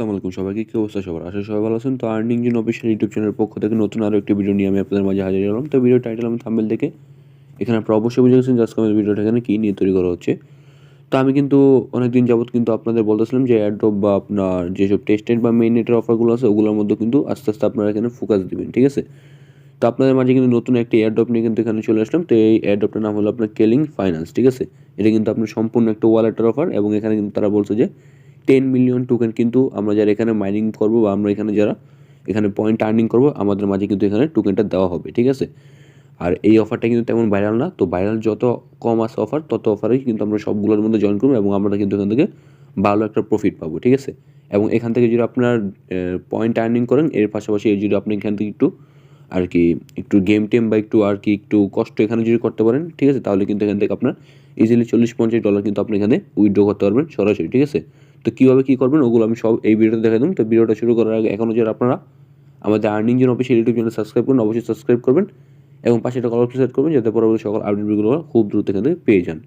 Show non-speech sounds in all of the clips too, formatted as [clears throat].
আসসালামু আলাইকুম সবাইকে, কি অবস্থা সবার? আসলে সবাই ভালো আছেন। তো আর্নিং জিন অফিসিয়াল ইউটিউব চ্যানেলের পক্ষ থেকে নতুন আরও একটি ভিডিও নিয়ে আমি আপনাদের মাঝে হাজির হলাম। তো ভিডিও টাইটেল আমি থাম্বেল দেখে এখানে আপনারা অবশ্যই বুঝে গেছেন আজকে আমাদের ভিডিওটা এখানে কী নিয়ে তৈরি করা হচ্ছে। তো আমি কিন্তু অনেক দিন যাবত কিন্তু আপনাদের বলতেছিলাম যে অ্যাড্রপ বা আপনার যেসব টেস্টেড বা মেইন নেটের অফারগুলো আছে, ওগুলোর মধ্যে কিন্তু আস্তে আস্তে আপনারা এখানে ফোকাস দিবেন, ঠিক আছে? তো আপনাদের মাঝে কিন্তু নতুন একটি এয়ারড্রপ নিয়ে কিন্তু এখানে চলে আসলাম। তো এই এয়ারড্রপটার নাম হলো আপনার কেলিং ফাইন্যান্স ঠিক আছে? এটা কিন্তু আপনার সম্পূর্ণ একটা ওয়ালেটের অফার এবং এখানে কিন্তু তারা বলছে যে টেন মিলিয়ন টোকেন কিন্তু আমরা যারা এখানে মাইনিং করব বা আমরা এখানে যারা এখানে পয়েন্ট আর্নিং করব, আমাদের মাঝে কিন্তু এখানে টোকেনটা দেওয়া হবে, ঠিক আছে? আর এই অফারটা কিন্তু তেমন ভাইরাল না। তো ভাইরাল যত কম আছে অফার তত অফারেই কিন্তু আমরা সবগুলোর মধ্যে জয়েন করব এবং আমরা কিন্তু এখান থেকে ভালো একটা প্রফিট পাবো, ঠিক আছে? এবং এখান থেকে যদি আপনার পয়েন্ট আর্নিং করেন, এর পাশাপাশি এই যদি আপনি এখান থেকে একটু আর কি, একটু গেম টেম বা একটু আর কি, একটু কষ্ট এখানে যদি করতে পারেন, ঠিক আছে? তাহলে কিন্তু এখান থেকে আপনার ইজিলি চল্লিশ পঞ্চাশ ডলার কিন্তু আপনি এখানে উইথড্র করতে পারবেন সরাসরি, ঠিক আছে? তো কীভাবে কী করবেন, ওগুলো আমি সব এই ভিডিওতে দেখা দেবো। তো ভিডিওটা শুরু করার আগে এখনও যারা আপনারা আমাদের earning zone official YouTube channel subscribe করুন, অবশ্যই সাবস্ক্রাইব করবেন এবং পাশে একটা কল সেট করবেন, যাতে পরবর্তী সকল আপডেটগুলো খুব দ্রুত এখান থেকে পেয়ে যান।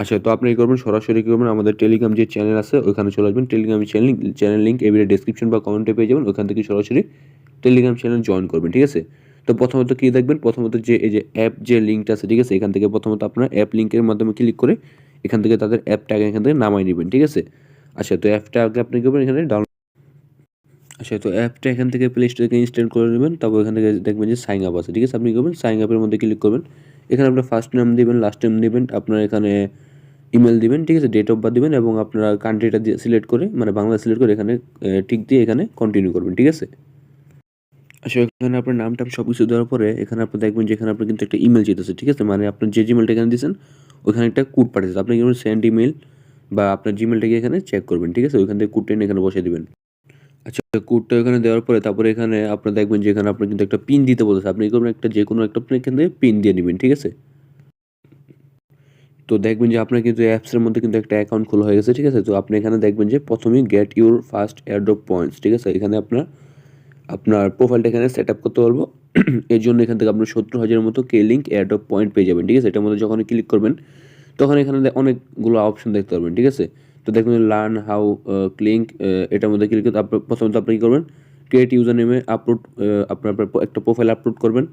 আচ্ছা তো আপনি কী করবেন, সরাসরি কী করবেন, আমাদের টেলিগ্রাম যে চ্যানেল আছে, ওইখানে চলে আসবেন। টেলিগ্রাম চ্যানেল চ্যানেল লিঙ্ক এই ভিডিও ডিসক্রিপশন বা কমেন্টে পেয়ে যাবেন, ওইখান থেকে সরাসরি টেলিগ্রাম চ্যানেল জয়েন করবেন, ঠিক আছে? তো প্রথমত কী দেখবেন, প্রথমত যে, এই যে অ্যাপ যে লিঙ্কটা আছে, ঠিক আছে, এখান থেকে প্রথমত আপনার অ্যাপ লিঙ্কের মাধ্যমে ক্লিক করে এখান থেকে তাদের অ্যাপটাকে এখান থেকে নামাই নেবেন, ঠিক আছে? আচ্ছা তো অ্যাপটা আগে আপনি করবেন, এখানে ডাউনলোড আচ্ছা তো অ্যাপটা এখান থেকে প্লে স্টোর থেকে ইনস্টল করে নেবেন, তারপর এখান থেকে দেখবেন যে সাইন আপ আছে, ঠিক আছে? আপনি করবেন সাইন আপের মধ্যে ক্লিক করবেন, এখানে আপনার ফার্স্ট নাম দিবেন লাস্ট নাম দিবেন, আপনার এখানে ইমেল দিবেন, ঠিক আছে? ডেট অফ বার্থ দিবেন এবং আপনার কান্ট্রিটা সিলেক্ট করে মানে বাংলা সিলেক্ট করে এখানে টিক দিয়ে এখানে কন্টিনিউ করবেন, ঠিক আছে? আচ্ছা এখানে আপনার নাম টাম সব কিছু দেওয়ার পরে এখানে আপনি দেখবেন যে এখানে আপনার কিন্তু একটা ইমেল যেতেছে ঠিক আছে? মানে আপনার যে জিমেলটা এখানে দিয়েছেন, ওখানে একটা কুট পাঠিয়েছে আপনি কিন্তু সেন্ড ইমেল বা আপনার জিমেলটাকে এখানে চেক করবেন, ঠিক আছে? ওইখান থেকে কোডটা এনে এখানে বসে দিবেন। আচ্ছা কোডটা এখানে দেওয়ার পরে তারপরে এখানে আপনার দেখবেন যে এখানে আপনার কিন্তু একটা পিন দিতে বলতেছে। আপনি করবেন একটা যে কোনো একটা আপনি এখান থেকে পিন দিয়ে নেবেন, ঠিক আছে? তো দেখবেন যে আপনার কিন্তু অ্যাপসের মধ্যে কিন্তু একটা অ্যাকাউন্ট খোলা হয়ে গেছে, ঠিক আছে? তো আপনি এখানে দেখবেন যে প্রথমেই get your first airdrop points ঠিক আছে? এখানে আপনার আপনার প্রোফাইলটা এখানে সেট আপ করতে পারব। এর জন্য এখান থেকে আপনার সত্তর হাজারের মতো কে লিঙ্ক এয়ারড্রপ পয়েন্ট পেয়ে যাবেন, ঠিক আছে? এটার মধ্যে যখন ক্লিক করবেন, তখন এখানে অনেকগুলো অপশন দেখতে পারবেন, ঠিক আছে? তো দেখবেন লার্ন হাউ ক্লিঙ্ক এটার মধ্যে ক্লিক করতে প্রথমত আপনি কী করবেন? ক্রিয়েট ইউজার নেমে আপলোড আপনার একটা প্রোফাইল আপলোড করবেন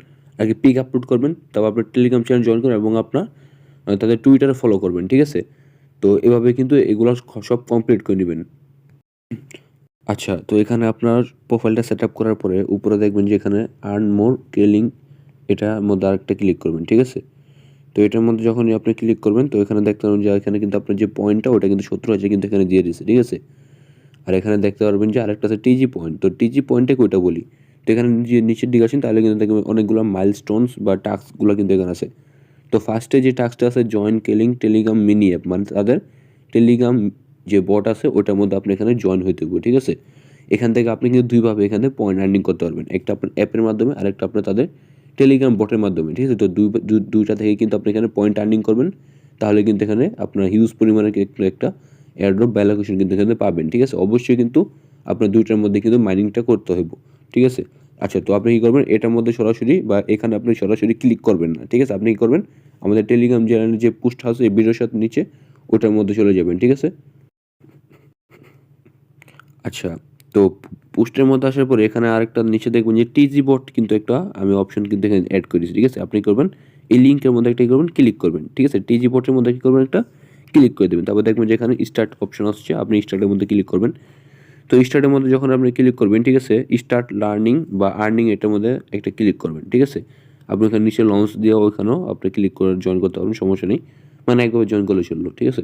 কি পিক আপলোড করবেন, তারপর আপনার টেলিগ্রাম চ্যানেল জয়েন করবেন এবং আপনার তাদের টুইটারে ফলো করবেন, ঠিক আছে? তো এভাবে কিন্তু এগুলো সব কমপ্লিট করে নেবেন। আচ্ছা তো এখানে আপনার প্রোফাইলটা সেট আপ করার পরে উপরে দেখবেন যে এখানে আর্ন মোর কেলিং এটার মধ্যে আরেকটা ক্লিক করবেন, ঠিক আছে? তো এটার মধ্যে যখনই আপনি ক্লিক করবেন, তো এখানে দেখতে পারবেন যে এখানে কিন্তু আপনার যে পয়েন্টটা ওটা কিন্তু সত্তর আছে, কিন্তু এখানে দিয়ে দিয়েছে ঠিক আছে? আর এখানে দেখতে পারবেন যে আরেকটা আছে টিজি পয়েন্ট তো টিজি পয়েন্টে ওইটা বলি। তো এখানে যে নিচের দিকে আসেন, তাহলে কিন্তু দেখবেন অনেকগুলো মাইলস্টোনস বা টাস্কগুলো কিন্তু এখানে আছে। তো ফার্স্টে যে টাস্কটা আছে জয়েন কেলিং টেলিগ্রাম মিনি অ্যাপ মানে তাদের টেলিগ্রাম যে বট আছে ওটার মধ্যে আপনি এখানে জয়েন হইতে হবে ঠিক আছে? এখান থেকে আপনি কিন্তু দুইভাবে এখানে পয়েন্ট আর্নিং করতে পারবেন। একটা আপনার অ্যাপের মাধ্যমে, আর একটা আপনার তাদের টেলিগ্রাম বটের মাধ্যমে, ঠিক আছে? তো দুই দুইটা থেকে কিন্তু আপনি এখানে পয়েন্ট আর্নিং করবেন, তাহলে কিন্তু এখানে আপনার হিউজ পরিমাণে একটু এয়ারড্রপ ভ্যালুয়েশন কিন্তু এখানে পাবেন, ঠিক আছে? অবশ্যই কিন্তু আপনার দুইটার মধ্যে কিন্তু মাইনিংটা করতে হইব, ঠিক আছে? আচ্ছা তো আপনি কী করবেন? এটার মধ্যে সরাসরি বা এখানে আপনি সরাসরি ক্লিক করবেন না, ঠিক আছে? আপনি কী করবেন? আমাদের টেলিগ্রাম চ্যানেলের যে পোস্ট আছে, এই ভিডিওর সাথে নিচে, ওটার মধ্যে চলে যাবেন, ঠিক আছে? আচ্ছা তো পোস্টের মধ্যে আসার পরে এখানে আরেকটা নিচে দেখবেন যে টিজি বট কিন্তু একটা, আমি অপশন কিন্তু এখানে অ্যাড করেছি, ঠিক আছে? আপনি করবেন, এই লিঙ্কের মধ্যে একটা করবেন? ক্লিক করবেন, ঠিক আছে? টিজি বটের মধ্যে কী করবেন একটা? ক্লিক করে দেবেন। তারপর দেখবেন যে এখানে স্টার্ট অপশন আসছে, আপনি স্টার্টের মধ্যে ক্লিক করবেন। তো স্টার্টের মধ্যে যখন আপনি ক্লিক করবেন, ঠিক আছে? স্টার্ট লার্নিং বা আর্নিং এটার মধ্যে একটা ক্লিক করবেন, ঠিক আছে? আপনি এখানে নিচে লঞ্চ দিয়ে ওইখানেও আপনি ক্লিক করে জয়েন করতে পারবেন, সমস্যা নেই। মানে একভাবে জয়েন করলে চলল, ঠিক আছে?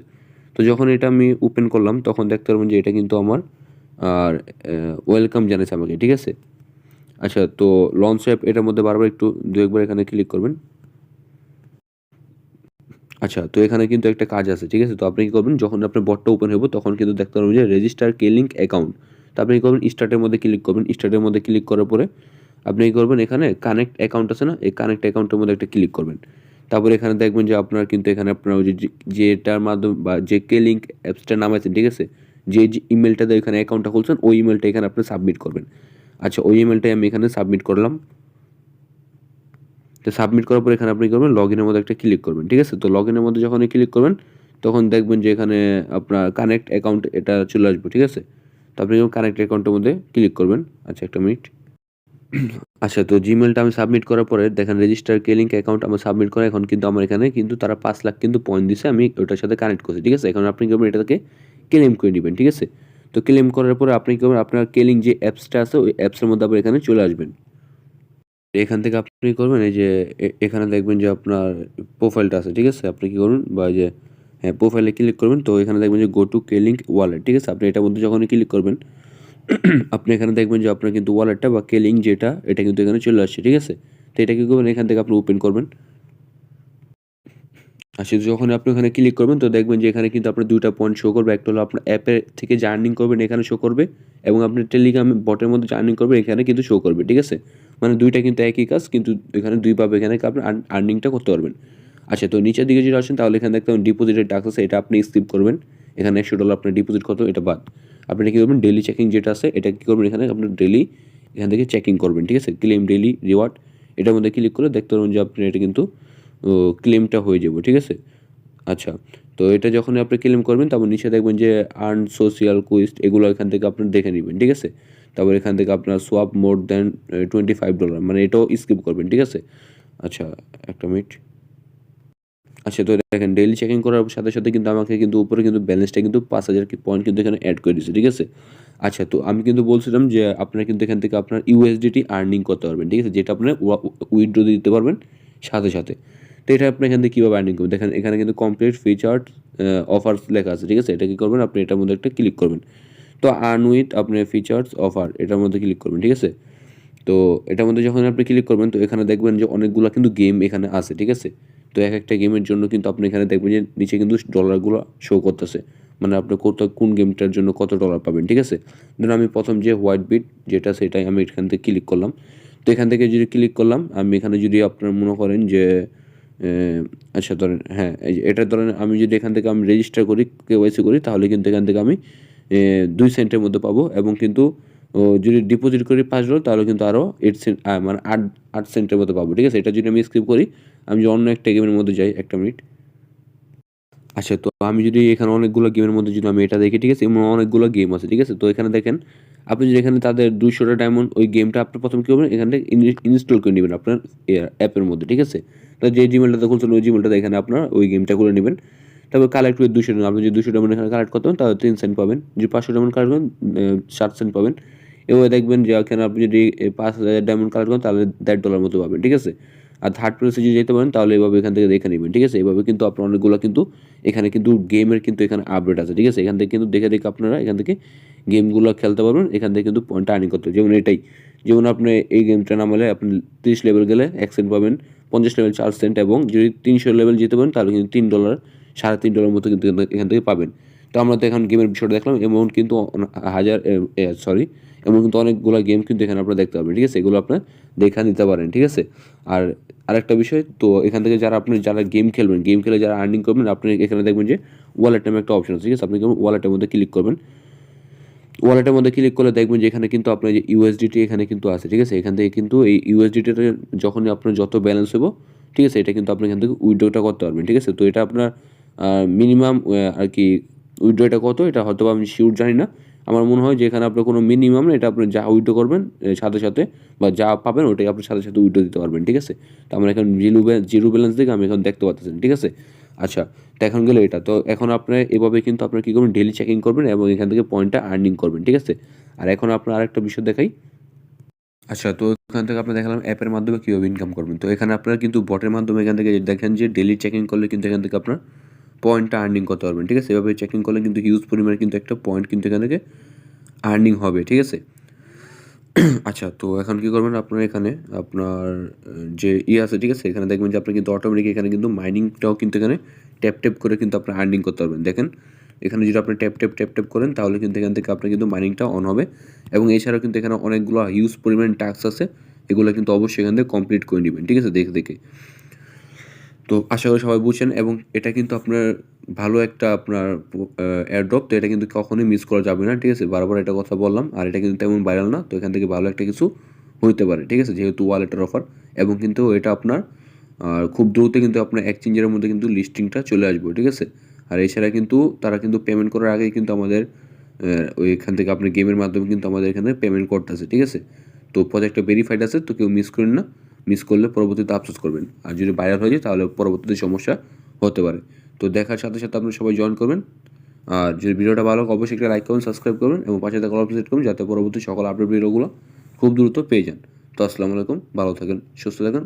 তো যখন এটা আমি ওপেন করলাম, তখন দেখতে পারবেন যে এটা কিন্তু আমার আর ওয়েলকাম জানাচ্ছে আমাকে, ঠিক আছে? আচ্ছা তো লঞ্চ অ্যাপ এটার মধ্যে বারবার একটু দু একবার এখানে ক্লিক করবেন। আচ্ছা তো এখানে কিন্তু একটা কাজ আছে, ঠিক আছে? তো আপনি কী করবেন, যখন আপনার বটটা ওপেন হবে তখন কিন্তু দেখতে পারবেন যে রেজিস্টার কে লিঙ্ক অ্যাকাউন্ট তো আপনি কী করবেন স্টার্টের মধ্যে ক্লিক করবেন। স্টার্টের মধ্যে ক্লিক করার পরে আপনি কী করবেন, এখানে কানেক্ট অ্যাকাউন্ট আছে না, এই কানেক্ট অ্যাকাউন্টের মধ্যে একটা ক্লিক করবেন। তারপরে এখানে দেখবেন যে আপনার কিন্তু এখানে আপনার ওই যে যেটার মাধ্যমে বা যে কে লিঙ্ক অ্যাপসটার নাম আছে, ঠিক আছে? যে ইমেলটা দিয়ে এখানে অ্যাকাউন্টটা খুলছেন, ওই ইমেলটা এখানে আপনি সাবমিট করবেন। আচ্ছা ওই ইমেলটাই আমি এখানে সাবমিট করলাম। তো সাবমিট করার পর এখানে আপনি করবেন? লগ ইনের মধ্যে একটা ক্লিক করবেন, ঠিক আছে? তো লগ ইনের মধ্যে যখন ক্লিক করবেন, তখন দেখবেন যে এখানে আপনার কানেক্ট অ্যাকাউন্ট এটা চলে আসবে, ঠিক আছে? তো আপনি যখন কানেক্ট অ্যাকাউন্টের মধ্যে ক্লিক করবেন আচ্ছা একটা মিনিট আচ্ছা তো জিমেলটা আমি সাবমিট করার পরে দেখেন রেজিস্টার কে লিঙ্ক অ্যাকাউন্ট আমার সাবমিট করা, এখন কিন্তু আমার এখানে কিন্তু তারা পাঁচ লাখ কিন্তু পয়েন্ট দিছে, আমি ওটার সাথে কানেক্ট করছি, ঠিক আছে? এখন আপনি করবেন? এটাকে ক্লেম করে নেবেন, ঠিক আছে? তো ক্লেম করার পরে আপনি কি করবেন? আপনার কেলিং যে অ্যাপসটা আছে, ওই অ্যাপসের মধ্যে আবার এখানে চলে আসবেন। এখান থেকে আপনি করবেন? এই যে এখানে দেখবেন যে আপনার প্রোফাইলটা আছে, ঠিক আছে? আপনি কি করবেন বা যে হ্যাঁ প্রোফাইলে ক্লিক করবেন, তো এখানে দেখবেন যে go to K link wallet ঠিক আছে? আপনি এটার মধ্যে যখনই ক্লিক করবেন, [clears throat] আপনি এখানে দেখবেন যে আপনার কিন্তু ওয়ালেটটা বা কেলিং যেটা, এটা কিন্তু এখানে চলে আসছে, ঠিক আছে? তো এটা কি করবেন? এখান থেকে আপনি ওপেন করবেন। সেটা যখন আপনি ওখানে ক্লিক করবেন, তো দেখবেন যে এখানে কিন্তু আপনার দুইটা পয়েন্ট শো করবে। একটা হলো আপনার অ্যাপের থেকে যে আর্নিং করবেন, এখানে শো করবে এবং আপনি টেলিগ্রাম বটের মধ্যে জার্নিং করবেন, এখানে কিন্তু শো করবে, ঠিক আছে? মানে দুইটা কিন্তু একই কাজ, কিন্তু এখানে দুই দুইভাবে এখানে আপনি আর্নিংটা করতে পারবেন। আচ্ছা তো নিচের দিকে যদি আসেন, তাহলে এখানে দেখতে ডিপোজিটের টাক্স আছে, এটা আপনি স্কিপ করবেন। এখানে একশো ডলার আপনার ডিপোজিট কত, এটা বাদ। আপনি কী করবেন? ডেলি চেকিং যেটা আছে, এটা কী করবেন? এখানে আপনার ডেলি এখান থেকে চেকিং করবেন, ঠিক আছে? ক্লেম ডেলি রিওয়ার্ড এটার মধ্যে ক্লিক করে দেখতে পারবেন যে আপনি এটা কিন্তু ক্লেমটা হয়ে যাবে, ঠিক আছে? আচ্ছা তো এটা যখন আপনি ক্লেম করবেন, তারপর নিচে দেখবেন যে আর্ন সোশিয়াল কুইস্ট এগুলো এখান থেকে আপনি দেখে নেবেন, ঠিক আছে? তারপর এখান থেকে আপনার swap more then twenty five dollar মানে এটাও স্কিপ করবেন, ঠিক আছে? আচ্ছা একটা মিনিট আচ্ছা তো দেখেন ডেইলি চেকিং করার সাথে সাথে কিন্তু আমাকে কিন্তু উপরে কিন্তু ব্যালেন্সটা কিন্তু পাঁচ হাজার পয়েন্ট কিন্তু এখানে অ্যাড করে দিচ্ছে ঠিক আছে? আচ্ছা তো আমি কিন্তু বলছিলাম যে আপনারা কিন্তু এখান থেকে আপনার ইউএসডিটি আর্নিং করতে পারবেন, ঠিক আছে? যেটা আপনার উইথড্র দিতে পারবেন সাথে সাথে। তো এটা আপনি এখান থেকে কীভাবে আর্নিং করবেন? দেখেন, এখানে কিন্তু কমপ্লিট ফিচার্ড অফার্স লেখা আছে, ঠিক আছে? এটা কী করবেন? আপনি এটার মধ্যে একটা ক্লিক করবেন। তো আর্ন উইথ আপনার ফিচার্স অফার এটার মধ্যে ক্লিক করবেন, ঠিক আছে? তো এটার মধ্যে যখন আপনি ক্লিক করবেন, তো এখানে দেখবেন যে অনেকগুলো কিন্তু গেম এখানে আছে, ঠিক আছে? তো এক একটা গেমের জন্য কিন্তু আপনি এখানে দেখবেন যে নিচে কিন্তু ডলারগুলো শো করতেছে। মানে আপনি কত কোন গেমটার জন্য কত ডলার পাবেন, ঠিক আছে? ধরুন আমি প্রথম যে হোয়াইট বিট যেটা, সেটাই আমি এখান থেকে ক্লিক করলাম। তো এখান থেকে যদি ক্লিক করলাম, আমি এখানে যদি আপনার মনে করেন যে আচ্ছা ধরেন হ্যাঁ এই যে এটা ধরেন আমি যদি এখান থেকে আমি রেজিস্টার করি কেওয়াইসি করি, তাহলে কিন্তু এখান থেকে আমি দুই সেন্টের মধ্যে পাবো এবং কিন্তু যদি ডিপোজিট করি পাঁচ ডলার তাহলে কিন্তু আরও এইট সেন্ট মানে আট আট সেন্টের মতো পাবো, ঠিক আছে? এটা যদি আমি স্কিপ করি, আমি যদি অন্য একটা গেমের মধ্যে যাই, একটা মিনিট আচ্ছা তো আমি যদি এখানে অনেকগুলো গেমের মধ্যে যদি আমি এটা দেখি, ঠিক আছে? এমন অনেকগুলো গেম আছে, ঠিক আছে? তো এখানে দেখেন আপনি যদি এখানে তাদের দুইশোটা ডায়মন্ড ওই গেমটা আপনি প্রথম কী করবেন? এখান থেকে ইনস্টল করে নেবেন আপনার অ্যাপের মধ্যে, ঠিক আছে? তো যে জিমেলটা খুলছেন, ওই জিমেলটা এখানে আপনার ওই গেমটা করে নেবেন। তারপর কালেক্ট করে দুশো আপনি যদি দুশো ডায়মন্ড এখানে কালেক্ট করতে পারেন তাহলে তিন সেন্ট পাবেন। যদি পাঁচশো ডায়মন্ড কালেক্ট করেন সাত সেন্ট পাবেন। এভাবে দেখবেন যে এখানে আপনি যদি পাঁচ হাজার ডায়মন্ড কালেক্ট করেন, তাহলে দেড় ডলার মতো পাবেন, ঠিক আছে? আর থার্ড প্লেসে যদি যেতে পারেন, তাহলে এভাবে এখান থেকে দেখে নেবেন, ঠিক আছে? এভাবে কিন্তু আপনার অনেকগুলো কিন্তু এখানে কিন্তু গেমের কিন্তু এখানে আপডেট আছে, ঠিক আছে? এখান থেকে কিন্তু দেখে দেখে আপনারা এখান থেকে গেমগুলো খেলতে পারবেন, এখান থেকে কিন্তু পয়েন্ট আর্নিং করতে। যেমন এটাই, যেমন আপনি এই গেমটা নামালে আপনি তিরিশ লেভেল গেলে এক সেন্ট পাবেন, পঞ্চাশ লেভেল চার সেন্ট এবং যদি তিনশো লেভেল যেতে পারেন, তাহলে কিন্তু তিন ডলার সাড়ে তিন ডলার মতো কিন্তু এখান থেকে পাবেন। তো আমরা তো এখন গেমের বিষয়টা দেখলাম, এমন কিন্তু হাজার সরি এমন কিন্তু অনেকগুলো গেম কিন্তু এখানে আপনারা দেখতে পাবেন ঠিক আছে? এগুলো আপনার দেখা নিতে পারেন, ঠিক আছে? আর আরেকটা বিষয়, তো এখান থেকে যারা আপনি যারা গেম খেলবেন গেম খেলে যারা আর্নিং করবেন, আপনি এখানে দেখবেন যে ওয়ালেট নামে একটা অপশন আছে, ঠিক আছে? আপনি ওয়ালেটের মধ্যে ক্লিক করবেন ওয়ালেটের মধ্যে ক্লিক করলে দেখবেন যে এখানে কিন্তু আপনার যে ইউএসডিটি এখানে কিন্তু আছে, ঠিক আছে? এখান থেকে কিন্তু এই ইউএসডিটিতে যখনই আপনার যত ব্যালেন্স হব ঠিক আছে? এটা কিন্তু আপনি এখান থেকে উইড্রোটা করতে পারবেন, ঠিক আছে? তো এটা আপনার মিনিমাম আর কি উইড্রোটা কত? এটা হয়তো আমি শিওর জানি না। আমার মনে হয় যে এখানে আপনার কোনো মিনিমাম এটা আপনি যা উইড্রো করবেন সাথে সাথে বা যা পাবেন ওটাই আপনি সাথে সাথে উইড্রো দিতে পারবেন, ঠিক আছে? তো আমরা এখন জিরো জিরো ব্যালেন্স দেখে আমি এখন দেখতে পাচ্ছেন ঠিক আছে? আচ্ছা তো এখন গেলে এটা, তো এখন আপনার এভাবে কিন্তু আপনার কী করবেন ডেলি চেকিং করবেন এবং এখান থেকে পয়েন্টটা আর্নিং করবেন, ঠিক আছে? আর এখন আপনার আরেকটা বিষয় দেখাই। আচ্ছা তো এখান থেকে আপনি দেখালাম অ্যাপের মাধ্যমে কীভাবে ইনকাম করবেন, তো এখানে আপনারা কিন্তু বটের মাধ্যমে এখান থেকে দেখেন যে ডেলি চেকিং করলে কিন্তু এখান থেকে আপনার পয়েন্টটা আর্নিং করতে পারবেন, ঠিক আছে? এভাবে চেকিং করলে কিন্তু হিউজ পরিমাণে কিন্তু একটা পয়েন্ট কিন্তু এখান থেকে আর্নিং হবে, ঠিক আছে? [clears throat] আচ্ছা তো এখন কি করবেন আপনার এখানে? আপনার যে ইয়ে আছে, ঠিক আছে? এখানে দেখবেন যে আপনি কিন্তু অটোমেটিক এখানে কিন্তু মাইনিংটাও কিন্তু এখানে ট্যাপ ট্যাপ করে কিন্তু আপনি আর্নিং করতে পারবেন। দেখেন, এখানে যদি আপনি ট্যাপ ট্যাপ ট্যাপ ট্যাপ করেন, তাহলে কিন্তু এখান থেকে আপনার কিন্তু মাইনিংটা অন হবে। এবং এছাড়াও কিন্তু এখানে অনেকগুলো হিউজ পরিমাণ ট্যাক্স আছে, এগুলো কিন্তু অবশ্যই এখান থেকে কমপ্লিট করে নেবেন, ঠিক আছে? দেখে দেখে। তো আশা করি সবাই বুঝছেন এবং এটা কিন্তু আপনার ভালো একটা আপনার এয়ারড্রপ তো এটা কিন্তু কখনোই মিস করা যাবে না ঠিক আছে? বারবার এটা কথা বললাম আর এটা কিন্তু তেমন ভাইরাল না তো এখান থেকে ভালো একটা কিছু হইতে পারে ঠিক আছে? যেহেতু ওয়ালেটের অফার এবং কিন্তু এটা আপনার আর খুব দ্রুত কিন্তু আপনার এক্সচেঞ্জের মধ্যে কিন্তু লিস্টিংটা চলে আসবে ঠিক আছে? আর এছাড়া কিন্তু তারা কিন্তু পেমেন্ট করার আগেই কিন্তু আমাদের আহ, ওইখান থেকে আপনার গেমের মাধ্যমে কিন্তু আমাদের এখানে পেমেন্ট করতে করতেছে ঠিক আছে? তো প্রজেক্টটা ভেরিফাইড আছে তো কেউ মিস করেন না। মিস করলে পরবর্তীতে আফসোস করবেন। আর যদি ভাইরাল হয়ে যায়, তাহলে পরবর্তীতে সমস্যা হতে পারে। তো দেখার সাথে সাথে আপনি সবাই জয়েন করবেন। আর যদি ভিডিওটা ভালো অবশ্যই একটা লাইক করবেন সাবস্ক্রাইব করবেন এবং পাশে থাকা অফিস করুন যাতে পরবর্তী সকল আপডেট ভিডিওগুলো খুব দ্রুত পেয়ে যান। তো আসসালামু আলাইকুম, ভালো থাকেন, সুস্থ থাকেন।